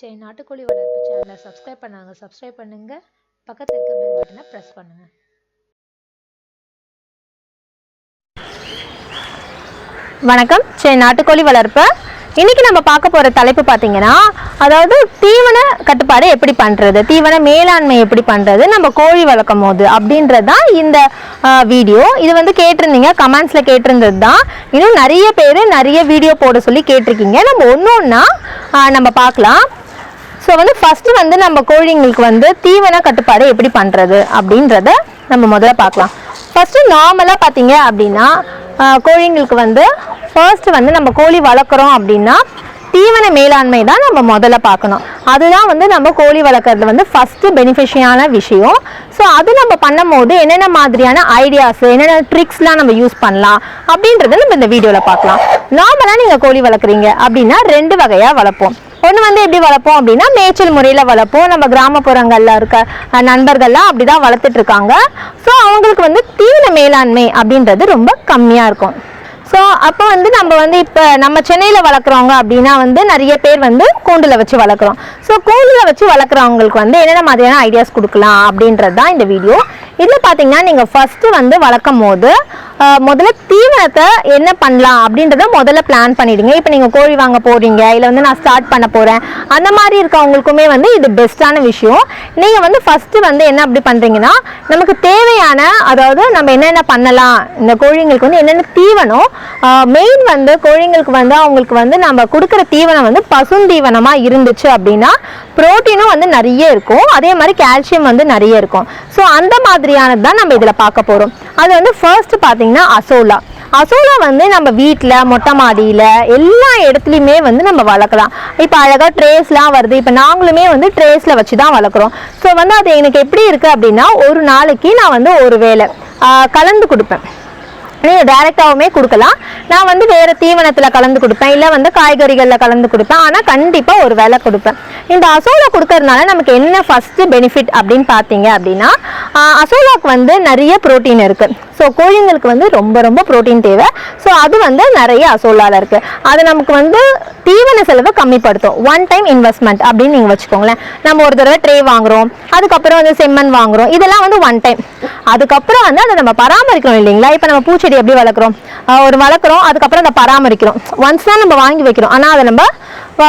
சரி நாட்டுக்கோழி வளர்ப்பு சேனலை சப்ஸ்கிரைப் பண்ணாங்க. சப்ஸ்கிரைப் பண்ணுங்க. பக்கத்தில் இருக்க பெல் பட்டனை ப்ரெஸ் பண்ணுங்க. வணக்கம். சரி நாட்டுக்கோழி வளர்ப்பு இன்னைக்கு நம்ம பார்க்க போற தலைப்பு பார்த்தீங்கன்னா அதாவது தீவன கட்டுப்பாடு எப்படி பண்றது? தீவன மேலாண்மை எப்படி பண்றது? நம்ம கோழி வளர்க்கும் போது அப்படின்றது தான் இந்த வீடியோ. இது வந்து கேட்டிருந்தீங்க கமெண்ட்ஸ்ல கேட்டிருந்தது தான் இன்னும் நிறைய பேர் நிறைய வீடியோ போட சொல்லி கேட்டிருக்கீங்க. நம்ம ஒன்று ஒன்றா நம்ம பார்க்கலாம். ஸோ வந்து ஃபஸ்ட்டு வந்து நம்ம கோழிங்களுக்கு வந்து தீவன கட்டுப்பாடு எப்படி பண்ணுறது அப்படின்றத நம்ம முதல்ல பார்க்கலாம். ஃபஸ்ட்டு நார்மலாக பார்த்தீங்க அப்படின்னா கோழிங்களுக்கு வந்து ஃபர்ஸ்ட் வந்து நம்ம கோழி வளர்க்குறோம் அப்படின்னா தீவன மேலாண்மை தான் நம்ம முதல்ல பார்க்கணும். அதுதான் வந்து நம்ம கோழி வளர்க்குறது வந்து ஃபஸ்ட்டு பெனிஃபிஷியான விஷயம். ஸோ அது நம்ம பண்ணும்போது என்னென்ன மாதிரியான ஐடியாஸ் என்னென்ன ட்ரிக்ஸ்லாம் நம்ம யூஸ் பண்ணலாம் அப்படின்றத நம்ம இந்த வீடியோவில் பார்க்கலாம். நார்மலாக நீங்கள் கோழி வளர்க்குறீங்க அப்படின்னா ரெண்டு வகையாக வளர்ப்போம். ஒன்று வந்து எப்படி வளர்ப்போம் அப்படின்னா மேய்ச்சல் முறையில் வளர்ப்போம். நம்ம கிராமப்புறங்களில் இருக்க நண்பர்கள்லாம் அப்படி தான் வளர்த்துட்ருக்காங்க ஸோ அவங்களுக்கு வந்து தீவன மேலாண்மை அப்படின்றது ரொம்ப கம்மியாக இருக்கும். ஸோ அப்போ வந்து நம்ம வந்து இப்போ நம்ம சென்னையில் வளர்க்குறவங்க அப்படின்னா வந்து நிறைய பேர் வந்து கூண்டில் வச்சு வளர்க்குறோம். ஸோ கூண்டில் வச்சு வளர்க்குறவங்களுக்கு வந்து என்னென்ன மாதிரியான ஐடியாஸ் கொடுக்கலாம் அப்படின்றது தான் இந்த வீடியோ இதில் பார்த்தீங்கன்னா நீங்கள் ஃபஸ்ட்டு வந்து வளர்க்கும் போது முதல்ல தீவனத்தை என்ன பண்ணலாம் அப்படின்றத முதல்ல பிளான் பண்ணிடுங்க. இப்போ நீங்கள் கோழி வாங்க போகிறீங்க இல்லை வந்து நான் ஸ்டார்ட் பண்ண போகிறேன் அந்த மாதிரி இருக்கவங்களுக்குமே வந்து இது பெஸ்ட்டான விஷயம். நீங்கள் வந்து ஃபஸ்ட்டு வந்து என்ன அப்படி பண்ணுறீங்கன்னா நமக்கு தேவையான அதாவது நம்ம என்னென்ன பண்ணலாம் இந்த கோழிங்களுக்கு வந்து என்னென்ன தீவனம் மெயின் வந்து கோழிங்களுக்கு வந்து அவங்களுக்கு வந்து நம்ம கொடுக்குற தீவனம் வந்து பசுந்தீவனமாக இருந்துச்சு அப்படின்னா புரோட்டீனும் வந்து நிறைய இருக்கும். அதே மாதிரி கால்சியம் வந்து நிறைய இருக்கும். ஸோ அந்த மாதிரியானது தான் நம்ம இதில் பார்க்க போகிறோம் அது வந்து ஃபர்ஸ்ட் பார்த்தீங்கன்னா அசோலா. அசோலா வந்து நம்ம வீட்டில் மொட்டை மாடியில் எல்லா இடத்துலையுமே வந்து நம்ம வளர்க்கலாம். இப்போ அழகாக ட்ரேஸ்லாம் வருது. இப்போ நாங்களுமே வந்து ட்ரேஸில் வச்சு தான் வளர்க்குறோம். ஸோ வந்து அது எனக்கு எப்படி இருக்குது அப்படின்னா ஒரு நாளைக்கு நான் வந்து ஒரு வேளை கலந்து கொடுப்பேன். நீங்கள் டைரெக்டாகவுமே கொடுக்கலாம். நான் வந்து வேறு தீவனத்தில் கலந்து கொடுப்பேன். இல்லை வந்து காய்கறிகளில் கலந்து கொடுப்பேன். ஆனால் கண்டிப்பாக ஒரு வேலை கொடுப்பேன். இந்த அசோலா கொடுக்கறதுனால நமக்கு என்ன ஃபஸ்ட்டு பெனிஃபிட் அப்படின்னு பார்த்தீங்க அப்படின்னா ஆஹ் அசோலாக்கு வந்து நிறைய புரோட்டீன் இருக்குது ஸோ கோழிங்களுக்கு வந்து ரொம்ப ரொம்ப ப்ரோட்டீன் தேவை. ஸோ அது வந்து நிறைய அசோலாவில் இருக்குது அது நமக்கு வந்து தீவன செலவை கம்மிப்படுத்தும். ஒன் டைம் இன்வெஸ்ட்மெண்ட் அப்படின்னு நீங்கள் வச்சுக்கோங்களேன். நம்ம ஒரு தடவை ட்ரே வாங்குறோம். அதுக்கப்புறம் வந்து செம்மண் வாங்குறோம். இதெல்லாம் வந்து ஒன் டைம் அதுக்கப்புறம் வந்து அதை நம்ம பராமரிக்கிறோம் இல்லைங்களா? இப்போ நம்ம பூச்செடி எப்படி வளர்க்குறோம்? ஒரு வளர்க்குறோம் அதுக்கப்புறம் அதை பராமரிக்கிறோம். ஒன்ஸ் தான் நம்ம வாங்கி வைக்கிறோம். ஆனால் அதை நம்ம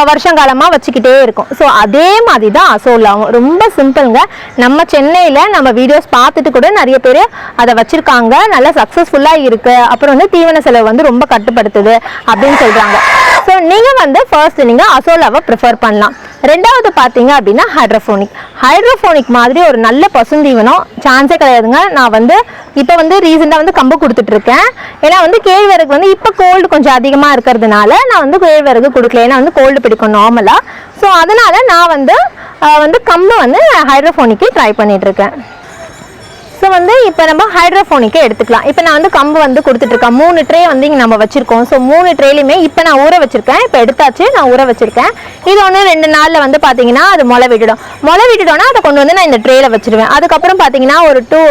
வருஷங்காலமாக வச்சுக்கிட்டே இருக்கும். ஸோ அதே மாதிரி தான் அசோலாவும். ரொம்ப சிம்பிளுங்க நம்ம சென்னையில் நம்ம வீடியோஸ் பார்த்துட்டு கூட நிறைய பேர் அதை வச்சுருக்காங்க. நல்லா சக்ஸஸ்ஃபுல்லாக இருக்குது அப்புறம் வந்து தீவன செலவு வந்து ரொம்ப கட்டுப்படுத்துது அப்படின்னு சொல்கிறாங்க ஸோ நீங்கள் வந்து ஃபர்ஸ்ட் நீங்கள் அசோலாவை ப்ரிஃபர் பண்ணலாம். ரெண்டாவது பார்த்தீங்க அப்படின்னா ஹைட்ரோஃபோனிக் ஹைட்ரோஃபோனிக் மாதிரி ஒரு நல்ல பசுந்தீவனம் சான்ஸே கிடையாதுங்க. நான் வந்து இப்போ வந்து ரீசெண்டாக வந்து கம்பு கொடுத்துட்ருக்கேன். ஏன்னா வந்து கேழ்வரகு வந்து இப்போ கோல்டு கொஞ்சம் அதிகமாக இருக்கிறதுனால நான் வந்து கேழ்வரகு கொடுக்கல. ஏன்னா வந்து கோல்டு பிடிக்கும் நார்மலாக ஸோ அதனால் நான் வந்து வந்து கம்பு வந்து ஹைட்ரோஃபோனிக்கு ட்ரை பண்ணிகிட்ருக்கேன் ஸோ வந்து இப்போ நம்ம ஹைட்ரோஃபோனிக்கே எடுத்துக்கலாம். இப்போ நான் வந்து கம்பு வந்து கொடுத்துட்ருக்கேன். மூணு ட்ரே வந்து இங்கே நம்ம வச்சுருக்கோம். ஸோ மூணு ட்ரேலையுமே இப்போ நான் ஊற வச்சுருக்கேன். இப்போ எடுத்தாச்சு நான் ஊற வச்சுருக்கேன். இது ஒன்று ரெண்டு நாளில் வந்து பார்த்தீங்கன்னா அது முளை விட்டுடும். முளை விட்டுட்டோன்னா அதை கொண்டு வந்து நான் இந்த ட்ரேயில் வச்சுருவேன். அதுக்கப்புறம் பார்த்தீங்கன்னா ஒரு டூ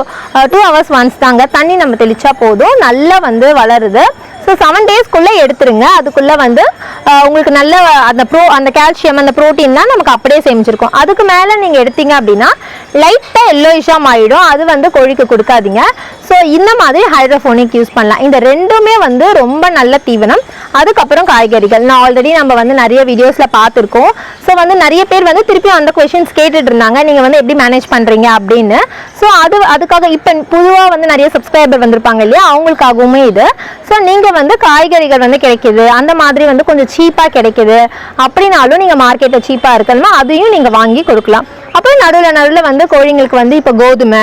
டூ ஹவர்ஸ் ஒன்ஸ் தாங்க. தண்ணி நம்ம தெளிச்சா போதும். நல்லா வந்து வளருது. ஸோ செவன் டேஸ்க்குள்ளே எடுத்துருங்க. அதுக்குள்ளே வந்து உங்களுக்கு நல்ல அந்த ப்ரோ அந்த கால்சியம் அந்த ப்ரோட்டீன்லாம் நமக்கு அப்படியே சேமிச்சிருக்கும். அதுக்கு மேலே நீங்கள் எடுத்தீங்க அப்படின்னா லைட்டாக எல்லோயிஷாக மாறிடும். அது வந்து கோழிக்கு கொடுக்காதீங்க. ஸோ இந்த மாதிரி ஹைட்ரோஃபோனிக் யூஸ் பண்ணலாம். இந்த ரெண்டுமே வந்து ரொம்ப நல்ல தீவனம். அதுக்கப்புறம் காய்கறிகள். நான் ஆல்ரெடி நம்ம வந்து நிறைய வீடியோஸில் பார்த்துருக்கோம். ஸோ வந்து நிறைய பேர் வந்து திருப்பி அந்த கொஷின்ஸ் கேட்டுட்டு இருந்தாங்க. நீங்கள் வந்து எப்படி மேனேஜ் பண்ணுறீங்க அப்படின்னு. ஸோ அது அதுக்காக இப்போ பொதுவாக வந்து நிறைய சப்ஸ்கிரைபர் வந்திருப்பாங்க இல்லையா? அவங்களுக்காகவுமே இது. ஸோ நீங்கள் வந்து காய்கறிகள் வந்து கிடைக்குது. அந்த மாதிரி வந்து கொஞ்சம் சீப்பாக கிடைக்குது. அப்படின்னாலும் நீங்கள் மார்க்கெட்டில் சீப்பாக இருக்கணுமா அதையும் நீங்கள் வாங்கி கொடுக்கலாம். அப்புறம் நடுவில் நடுவில் வந்து கோழிங்களுக்கு வந்து இப்போ கோதுமை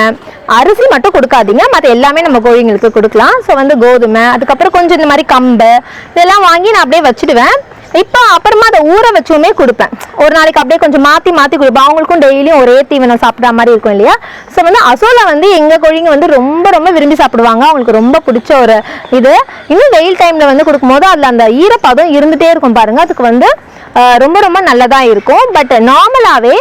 அரிசி மட்டும் கொடுக்காதீங்க. மற்ற எல்லாமே நம்ம கோழிங்களுக்கு கொடுக்கலாம். ஸோ வந்து கோதுமை அதுக்கப்புறம் கொஞ்சம் இந்த மாதிரி கம்பு இதெல்லாம் வாங்கி நான் அப்படியே வச்சுடுவேன். இப்போ அப்புறமா அதை ஊற வச்சுமே கொடுப்பேன். ஒரு நாளைக்கு அப்படியே கொஞ்சம் மாற்றி மாற்றி கொடுப்பேன். அவங்களுக்கும் டெய்லியும் ஒரே தீவனம் சாப்பிட்ற மாதிரி இருக்கும் இல்லையா? ஸோ வந்து அசோலா வந்து எங்கள் கோழிங்க வந்து ரொம்ப ரொம்ப விரும்பி சாப்பிடுவாங்க. அவங்களுக்கு ரொம்ப பிடிச்ச ஒரு இது. இன்னும் வெயில் டைமில் வந்து கொடுக்கும்போது அதில் அந்த ஈரப்பதம் இருந்துகிட்டே இருக்கும் பாருங்கள் அதுக்கு வந்து ரொம்ப ரொம்ப நல்லதாக இருக்கும். பட் நார்மலாகவே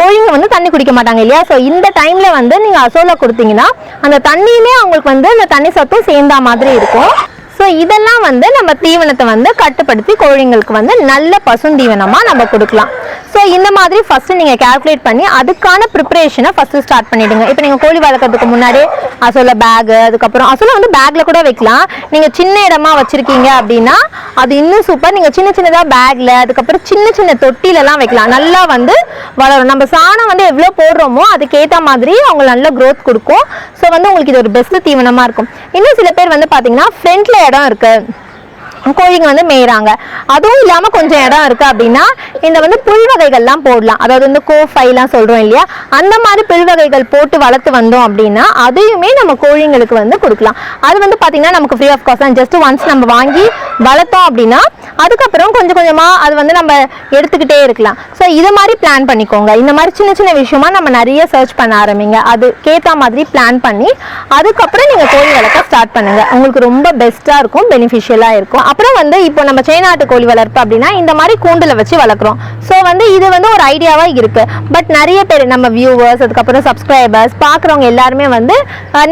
கோழிங்க வந்து தண்ணி குடிக்க மாட்டாங்க இல்லையா? ஸோ இந்த டைமில் வந்து நீங்கள் அசோலா கொடுத்தீங்கன்னா அந்த தண்ணியுமே அவங்களுக்கு வந்து அந்த தண்ணி சத்தும் சேர்ந்தா மாதிரி இருக்கும். ஸோ இதெல்லாம் வந்து நம்ம தீவனத்தை வந்து கட்டுப்படுத்தி கோழிங்களுக்கு வந்து நல்ல பசுந்தீவனமாக நம்ம கொடுக்கலாம். ஸோ இந்த மாதிரி ஃபஸ்ட்டு நீங்கள் கால்குலேட் பண்ணி அதுக்கான ப்ரிப்பரேஷனை ஃபஸ்ட்டு ஸ்டார்ட் பண்ணிவிடுங்க இப்போ நீங்கள் கோழி வளர்க்கறதுக்கு முன்னாடி அசோல பேகு அதுக்கப்புறம் அசோல வந்து பேக்கில் கூட வைக்கலாம். நீங்கள் சின்ன இடமா வச்சுருக்கீங்க அப்படின்னா அது இன்னும் சூப்பர் நீங்கள் சின்ன சின்னதாக பேக்கில் அதுக்கப்புறம் சின்ன சின்ன தொட்டிலெலாம் வைக்கலாம். நல்லா வந்து வளரும். நம்ம சாணம் வந்து எவ்வளோ போடுறோமோ அதுக்கேற்ற மாதிரி அவங்க நல்ல க்ரோத் கொடுக்கும். ஸோ வந்து உங்களுக்கு இது ஒரு பெஸ்ட் தீவனமாக இருக்கும். இன்னும் சில பேர் வந்து பார்த்தீங்கன்னா ஃப்ரண்ட்ல இடம் இருக்குது கோழிங்க வந்து மேய்றாங்க. அதுவும் இல்லாமல் கொஞ்சம் இடம் இருக்குது அப்படின்னா இந்த வந்து புல் வகைகள்லாம் போடலாம். அதாவது வந்து கோஃபைலாம் சொல்கிறோம் இல்லையா? அந்த மாதிரி புல் வகைகள் போட்டு வளர்த்து வந்தோம் அப்படின்னா அதையுமே நம்ம கோழிங்களுக்கு வந்து கொடுக்கலாம். அது வந்து பார்த்தீங்கன்னா நமக்கு ஃப்ரீ ஆஃப் காஸ்ட் தான். ஜஸ்ட் ஒன்ஸ் நம்ம வாங்கி வளர்த்தோம் அப்படின்னா அதுக்கப்புறம் கொஞ்சம் கொஞ்சமாக அது வந்து நம்ம எடுத்துக்கிட்டே இருக்கலாம். ஸோ இதை மாதிரி பிளான் பண்ணிக்கோங்க. இந்த மாதிரி சின்ன சின்ன விஷயமா நம்ம நிறைய சர்ச் பண்ண ஆரம்பிங்க. அதுக்கேற்ற மாதிரி பிளான் பண்ணி அதுக்கப்புறம் நீங்கள் கோழி வளர்க்க ஸ்டார்ட் பண்ணுங்க. உங்களுக்கு ரொம்ப பெஸ்ட்டாக இருக்கும் பெனிஃபிஷியலாக இருக்கும். அப்புறம் வந்து இப்போ நம்ம செய்நாட்டு கோழி வளர்ப்பு அப்படின்னா இந்த மாதிரி கூண்டில் வச்சு வளர்க்குறோம். ஸோ வந்து இது வந்து ஒரு ஐடியாவாக இருக்குது பட் நிறைய பேர் நம்ம வியூவர்ஸ் அதுக்கப்புறம் சப்ஸ்கிரைபர்ஸ் பார்க்குறவங்க எல்லாருமே வந்து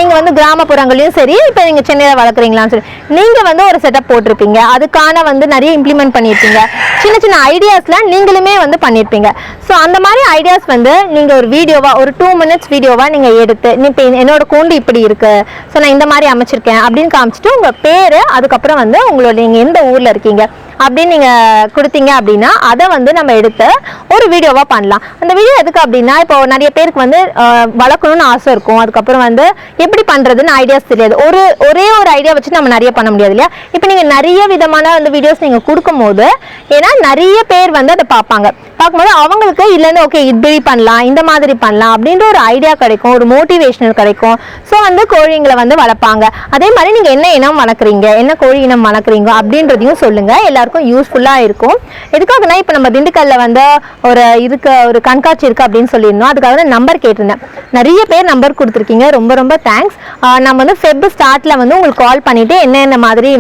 நீங்கள் வந்து கிராமப்புறங்களையும் சரி இப்போ நீங்கள் சென்னையில் வளர்க்குறீங்களான்னு சொல்லி நீங்கள் வந்து ஒரு செட்டப் போட்டிருப்பீங்க. அதுக்கான வந்து நிறைய இம்ப்ளிமெண்ட் பண்ணியிருப்பீங்க. சின்ன சின்ன ஐடியாஸ்லாம் நீங்களுமே வந்து பண்ணியிருப்பீங்க. ஸோ அந்த மாதிரி ஐடியாஸ் வந்து நீங்கள் ஒரு வீடியோவாக ஒரு டூ மினிட்ஸ் வீடியோவாக நீங்கள் எடுத்து நீ இப்போ என்னோட கூண்டு இப்படி இருக்குது ஸோ நான் இந்த மாதிரி அமைச்சிருக்கேன் அப்படின்னு காமிச்சிட்டு உங்கள் பேர் அதுக்கப்புறம் வந்து உங்களோட நீங்கள் எந்த ஊரில் இருக்கீங்க. அப்படின்னு நீங்கள் கொடுத்தீங்க அப்படின்னா அதை வந்து நம்ம எடுத்து ஒரு வீடியோவாக பண்ணலாம். அந்த வீடியோ எதுக்கு அப்படின்னா இப்போ நிறைய பேருக்கு வந்து வளர்க்கணும்னு ஆசை இருக்கும். அதுக்கப்புறம் வந்து எப்படி பண்ணுறதுன்னு ஐடியாஸ் தெரியாது. ஒரு ஒரே ஒரு ஐடியா வச்சு நம்ம நிறைய பண்ண முடியாது இல்லையா? இப்போ நீங்கள் நிறைய விதமான வந்து வீடியோஸ் நீங்கள் கொடுக்கும்போது ஏன்னா நிறைய பேர் வந்து அதை பார்ப்பாங்க. பார்க்கும்போது அவங்களுக்கு இல்லைன்னு ஓகே இப்படி பண்ணலாம் இந்த மாதிரி பண்ணலாம் அப்படின்ற ஒரு ஐடியா கிடைக்கும் ஒரு மோட்டிவேஷனல் கிடைக்கும். ஸோ வந்து கோழிங்களை வந்து வளர்ப்பாங்க. அதே மாதிரி நீங்கள் என்ன இனம் வளர்க்குறீங்க என்ன கோழி இனம் வளர்க்குறீங்க அப்படின்றதையும் சொல்லுங்கள் எல்லாருக்கும் யூஸ்ஃபுல்லாக இருக்கும். எதுக்காகனா இப்போ நம்ம திண்டுக்கல்ல வந்து ஒரு இருக்க ஒரு கண்காட்சி இருக்குது அப்படின்னு சொல்லியிருந்தோம். அதுக்காக தான் நம்பர் கேட்டிருந்தேன். நிறைய பேர் நம்பர் கொடுத்துருக்கீங்க. ரொம்ப ரொம்ப தேங்க்ஸ் நம்ம வந்து ஃபெப் ஸ்டார்ட்டில் வந்து உங்களுக்கு கால் பண்ணிவிட்டு என்னென்ன மாதிரி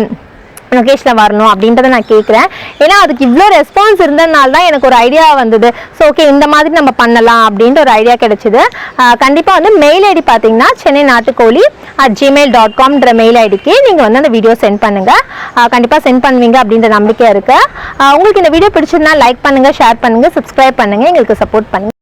லொக்கேஷனில் வரணும் அப்படின்றத நான் கேட்குறேன் ஏன்னா அதுக்கு இவ்வளோ ரெஸ்பான்ஸ் இருந்ததுனால தான் எனக்கு ஒரு ஐடியா வந்தது. ஸோ ஓகே இந்த மாதிரி நம்ம பண்ணலாம் அப்படின்ற ஒரு ஐடியா கிடைச்சிது. கண்டிப்பாக வந்து மெயில் ஐடி பார்த்தீங்கன்னா சென்னை நாட்டுக்கோழி அட் ஜிமெயில் டாட் காம்ன்ற மெயில் ஐடிக்கு நீங்கள் வந்து அந்த வீடியோ சென்ட் பண்ணுங்கள் கண்டிப்பாக சென்ட் பண்ணுவீங்க அப்படின்ற நம்பிக்கை இருக்குது உங்களுக்கு இந்த வீடியோ பிடிச்சிருந்தா லைக் பண்ணுங்கள் ஷேர் பண்ணுங்கள் சப்ஸ்கிரைப் பண்ணுங்கள் எங்களுக்கு சப்போர்ட் பண்ணுங்கள்